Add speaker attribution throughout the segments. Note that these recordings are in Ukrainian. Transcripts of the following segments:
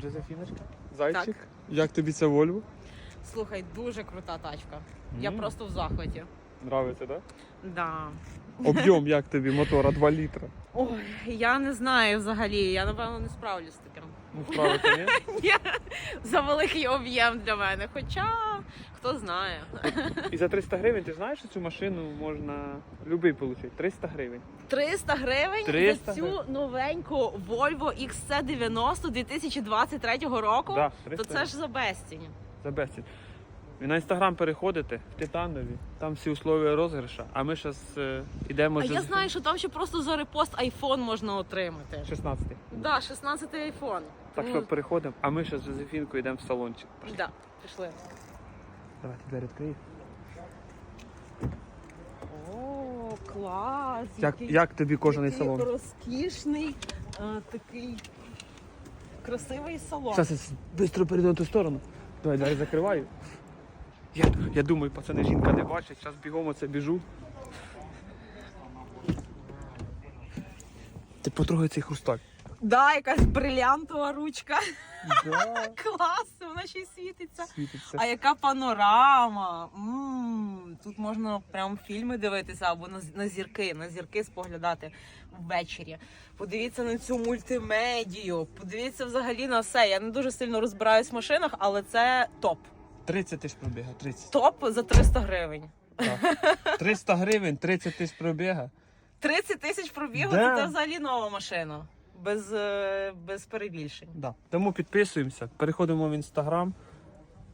Speaker 1: Джозефіночка, зайчик. Як тобі це Вольво?
Speaker 2: Слухай, дуже крута тачка. Я просто в захваті.
Speaker 1: Нравиться, так?
Speaker 2: Да.
Speaker 1: Об'єм як тобі мотора 2 літра.
Speaker 2: Ой, я не знаю взагалі. Я напевно не справлюсь з таким.
Speaker 1: Ну, справити, ні?
Speaker 2: Ні, за великий об'єм для мене. Хоча хто знає.
Speaker 1: І за 300 гривень ти знаєш, що цю машину можна любий отримати? 300 гривень.
Speaker 2: 300 гривень
Speaker 1: 300
Speaker 2: за цю новеньку Volvo XC90 2023 року.
Speaker 1: Да,
Speaker 2: То
Speaker 1: 300
Speaker 2: це ж за безцінь.
Speaker 1: За безцінь. Ви на інстаграм переходите в Титанові, там всі условия розіграша, а ми зараз йдемо
Speaker 2: А я знаю, що там ще просто за репост iPhone можна отримати.
Speaker 1: 16.
Speaker 2: Да, 16 iPhone.
Speaker 1: Так що переходимо, а ми зараз з Жозефінкою йдемо в салончик.
Speaker 2: Да, пішли.
Speaker 1: Давайте двері відкриємо.
Speaker 2: О, клас!
Speaker 1: Як,
Speaker 2: який-
Speaker 1: як тобі кожаний
Speaker 2: який
Speaker 1: салон?
Speaker 2: розкішний, а, такий красивий салон.
Speaker 1: Зараз швидко перейду на ту сторону. Давай, двері закриваю. Я, я думаю, пацани, жінка не бачить, зараз бігом оце біжу. Ти потрогай цей хрусталь.
Speaker 2: Да, якась брилянтова ручка.
Speaker 1: Да,
Speaker 2: Клас, вона ще й світиться.
Speaker 1: світиться.
Speaker 2: А яка панорама! м тут можна прям фільми дивитися або на, на зірки, на зірки споглядати ввечері. Подивіться на цю мультимедію, подивіться взагалі на все. Я не дуже сильно розбираюсь в машинах, але це топ.
Speaker 1: 30 тисяч пробіга, 30.
Speaker 2: Топ за 300 гривень.
Speaker 1: Так. 300 гривень, 30 тисяч пробіга.
Speaker 2: 30 тисяч пробігу
Speaker 1: Да.
Speaker 2: це взагалі нова машина. Без, е, без перебільшень.
Speaker 1: Да. Тому підписуємося, переходимо в інстаграм,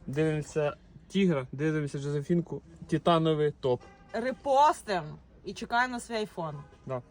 Speaker 1: дивимося тігра, дивимося Жозефінку, титановий топ.
Speaker 2: Репостим і чекаємо на свій айфон.
Speaker 1: Да.